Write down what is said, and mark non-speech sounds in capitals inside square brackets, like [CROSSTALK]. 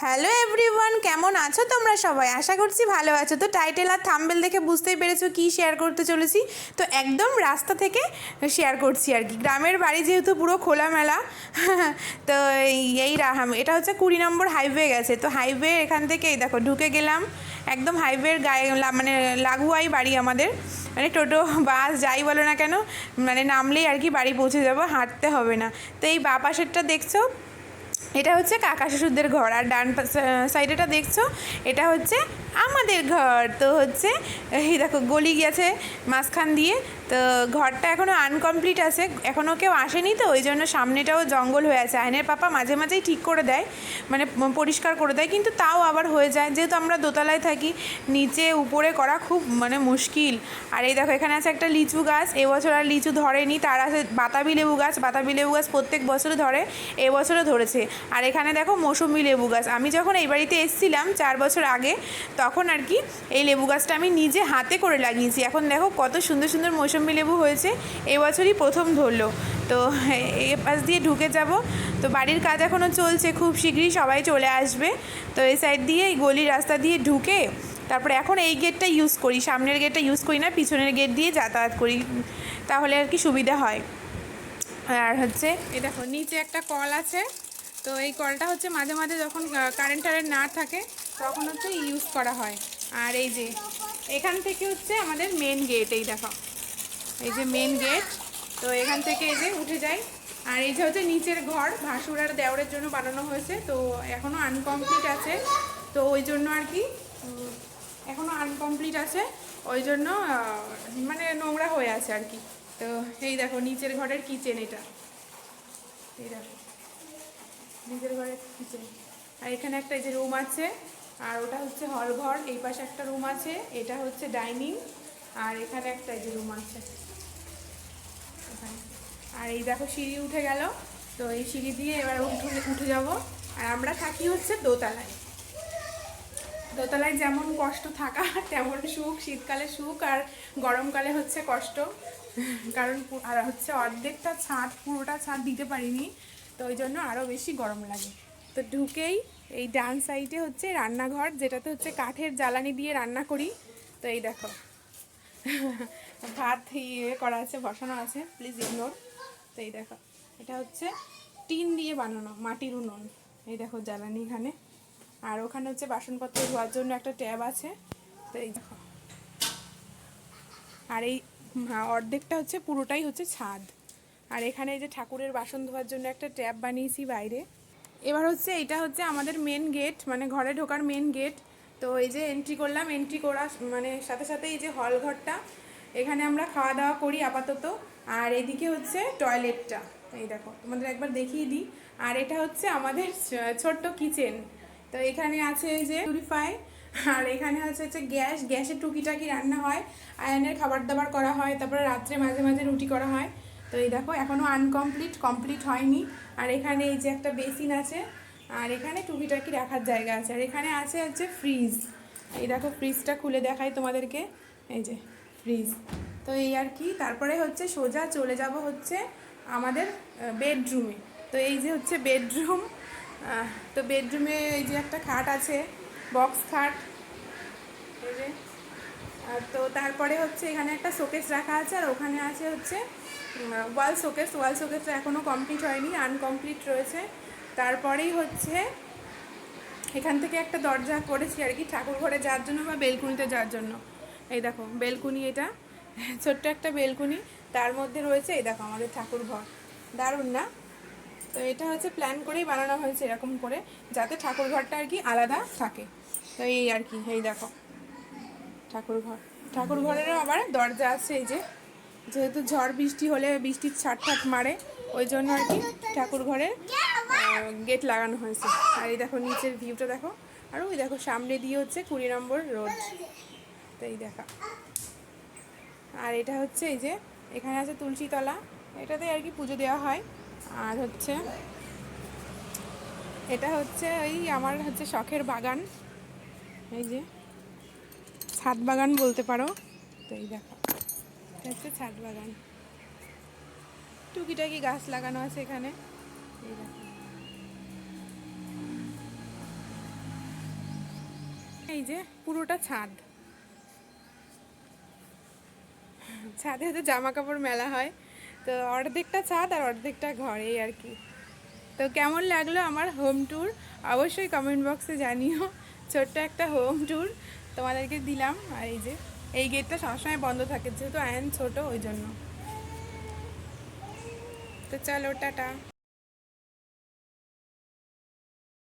Hello everyone কেমন আছো তোমরা সবাই? আশা করছি ভালো আছো। তো টাইটেল আর থাম্বেল দেখে বুঝতেই পেরেছ কি শেয়ার করতে চলেছি। তো একদম রাস্তা থেকে শেয়ার করছি আর কি। গ্রামের বাড়ি যেহেতু পুরো খোলামেলা, [LAUGHS] তো এই- রাহাম এটা হচ্ছে কুড়ি নম্বর হাইওয়ে গেছে। তো হাইওয়ে এখান থেকে এই দেখো, ঢুকে গেলাম। একদম হাইওয়ের গায়ে মানে লাগুয়াই বাড়ি আমাদের। মানে টোটো, বাস, যাই বলো না কেন মানে নামলেই আর কি বাড়ি পৌঁছে যাব, হাঁটতে হবে না। তো এই বা পাশেরটা দেখছ? এটা হচ্ছে কাকা শ্বশুরদের ঘর। আর ডান সাইডেটা দেখছ? এটা হচ্ছে আমাদের ঘর। তো হচ্ছে, এই দেখো, গলি গেছে মাঝখান দিয়ে। তো ঘরটা এখনও আনকমপ্লিট আছে। এখনও কেউ আসেনি তো, ওই জন্য সামনেটাও জঙ্গল হয়ে আছে। আইনের পাপা মাঝে মাঝেই ঠিক করে দেয় মানে পরিষ্কার করে দেয়, কিন্তু তাও আবার হয়ে যায়। যেহেতু আমরা দোতলায় থাকি, নিচে উপরে করা খুব মানে মুশকিল। আর এই দেখো, এখানে আছে একটা লিচু গাছ, এবছর আর লিচু ধরেনি। তার আছে বাতাবি লেবু গাছ, বাতাবি লেবু গাছ প্রত্যেক বছরে ধরে, এবছরও ধরেছে। আর এখানে দেখো মৌসুমি লেবু গাছ। আমি যখন এই বাড়িতে এসেছিলাম চার বছর আগে, তখন আর কি এই লেবু গাছটা আমি নিজে হাতে করে লাগিয়েছি। এখন দেখো কত সুন্দর সুন্দর মৌসুমি লেবু হয়েছে, এবছরই প্রথম ধরলো। তো এ পাশ দিয়ে ঢুকে যাব। তো বাড়ির কাজ এখনও চলছে খুব শীঘ্রই, সবাই চলে আসবে। তো এই সাইড দিয়ে, এই গলির রাস্তা দিয়ে ঢুকে তারপরে এখন এই গেটটা ইউজ করি। সামনের গেটটা ইউজ করি না, পিছনের গেট দিয়ে যাতায়াত করি, তাহলে আর কি সুবিধা হয়। আর হচ্ছে, এই দেখো, নিচে একটা কল আছে। তো এই কলটা হচ্ছে মাঝে মাঝে যখন কারেন্ট টারেন্ট না থাকে, তখন হচ্ছে ইউজ করা হয়। আর এই যে, এখান থেকে হচ্ছে আমাদের মেন গেট এই দেখো। এই যে মেন গেট তো এখান থেকে এই যে উঠে যায় আর এই যে হচ্ছে নিচের ঘর, ভাসুর আর দেওরের জন্য বানানো হয়েছে, তো এখনও আনকমপ্লিট আছে। তো ওই জন্য আর কি এখনও আনকমপ্লিট আছে। ওই জন্য মানে নোংরা হয়ে আছে আর কি। তো এই দেখো, নিচের ঘরের কিচেন এটা। এই দেখো নিজের ঘরের কিচেন আর এখানে একটা এই যে রুম আছে, আর ওটা হচ্ছে হল ঘর এই পাশে একটা রুম আছে, এটা হচ্ছে ডাইনিং আর এখানে একটা এই যে রুম আছে। আর এই দেখো সিঁড়ি উঠে গেল। তো এই সিঁড়ি দিয়ে এবার উঠে উঠে যাব। আর আমরা থাকি হচ্ছে দোতলায়। দোতলায় যেমন কষ্ট থাকা, তেমন সুখ। শীতকালে সুখ আর গরমকালে হচ্ছে কষ্ট। কারণ আর হচ্ছে অর্ধেকটা ছাদ, পুরোটা ছাদ দিতে পারিনি। তো ওই জন্য আরও বেশি গরম লাগে। তো ঢুকেই এই ডান সাইডে হচ্ছে রান্নাঘর, যেটাতে হচ্ছে কাঠের জ্বালানি দিয়ে রান্না করি। তো এই দেখো। ভাত ইয়ে করা আছে, বসানো আছে প্লিজ ইগনোর তো এই দেখো, এটা হচ্ছে টিন দিয়ে বানানো, মাটির উনুন। এই দেখো জ্বালানি এখানে। আর ওখানে হচ্ছে বাসনপত্র ধোয়ার জন্য একটা ট্যাব আছে। তো এই দেখো। আর এই অর্ধেকটা হচ্ছে, পুরোটাই হচ্ছে ছাদ। আর এখানে এই যে ঠাকুরের বাসন ধোয়ার জন্য একটা ট্যাব বানিয়েছি বাইরে। এবার হচ্ছে, এটা হচ্ছে আমাদের মেন গেট মানে ঘরে ঢোকার মেন গেট তো এই যে এন্ট্রি করলাম এন্ট্রি করা মানে সাথে সাথে এই যে হল ঘরটা, এখানে আমরা খাওয়া দাওয়া করি আপাতত। আর এদিকে হচ্ছে টয়লেটটা এই দেখো, তোমাদের একবার দেখিয়ে দিই। আর এটা হচ্ছে আমাদের ছোট্ট কিচেন তো এখানে আছে এই যে পিউরিফাই আর এখানে আছে হচ্ছে গ্যাস। গ্যাসে টুকিটাকি রান্না হয়? আয়নের খাবার দাবার করা হয়, তারপরে রাত্রে মাঝে মাঝে রুটি করা হয়। তো এই দেখো এখনও আনকমপ্লিট কমপ্লিট হয়নি। আর এখানে এই যে একটা বেসিন আছে আর এখানে টুকিটাকি রাখার জায়গা আছে। আর এখানে আছে হচ্ছে ফ্রিজ এই দেখো ফ্রিজটা খুলে দেখাই তোমাদেরকে। এই যে ফ্রিজ তো এই আর কি, তারপরে হচ্ছে সোজা চলে যাব হচ্ছে আমাদের বেডরুমে তো এই যে হচ্ছে বেডরুম তো বেডরুমে এই যে একটা খাট আছে বক্স খাট। এই যে তো তারপরে হচ্ছে এখানে একটা শোকেস রাখা আছে, আর ওখানে আছে হচ্ছে ওয়াল শোকেস ওয়াল শোকেসটা এখনও কমপ্লিট হয়নি আনকমপ্লিট রয়েছে। তারপরেই হচ্ছে এখান থেকে একটা দরজা করেছি আর কি, ঠাকুর ঘরে যাওয়ার জন্য বা বেলকুনিতে যাওয়ার জন্য। এই দেখো, বেলকুনি এটা, [LAUGHS] ছোট্ট একটা বেলকুনি, তার মধ্যে রয়েছে, এই দেখো আমাদের ঠাকুর ঘর। দারুণ না? তো এটা হচ্ছে প্ল্যান করেই বানানো হয়েছে এরকম করে, যাতে ঠাকুর ঘরটা আর কি আলাদা থাকে। তো এই আর কি, এই দেখো, ঠাকুর ঘর। ঠাকুর ঘরেরও আবার দরজা আছে এই যে, যেহেতু ঝড় বৃষ্টি হলে বৃষ্টির ছাট মারে, ওই জন্য আর কি ঠাকুর ঘরের গেট লাগানো হয়েছে। আর এই দেখো নিচের ভিউটা দেখো। আর ওই দেখো, সামনে দিয়ে হচ্ছে কুড়ি নম্বর রোড তো এই দেখা। আর এটা হচ্ছে এই যে, এখানে আছে তুলসীতলা। এটাতে আর কি পুজো দেওয়া হয়। আর হচ্ছে, এটা হচ্ছে ওই আমার হচ্ছে শখের বাগান। এই যে, ছাদ বাগান বলতে পারো। তো এই দেখো, এটা হচ্ছে ছাদ বাগান। টুকিটাকি গাছ লাগানো আছে এখানে। এই দেখো। এই যে পুরোটা ছাদ। ছাদে হয়তো জামা কাপড় মেলা হয়। তো অর্ধেকটা ছাদ আর অর্ধেকটা ঘর, এই আর কি। তো কেমন লাগল আমার হোম ট্যুর অবশ্যই কমেন্ট বক্সে জানিও। ছোট্ট একটা হোম ট্যুর তোমাদেরকে দিলাম। আর এই যে, এই গেটটা সবসময় বন্ধ থাকে, যেহেতু আয়ন ছোট, ওই জন্য। তো চলো, টাটা।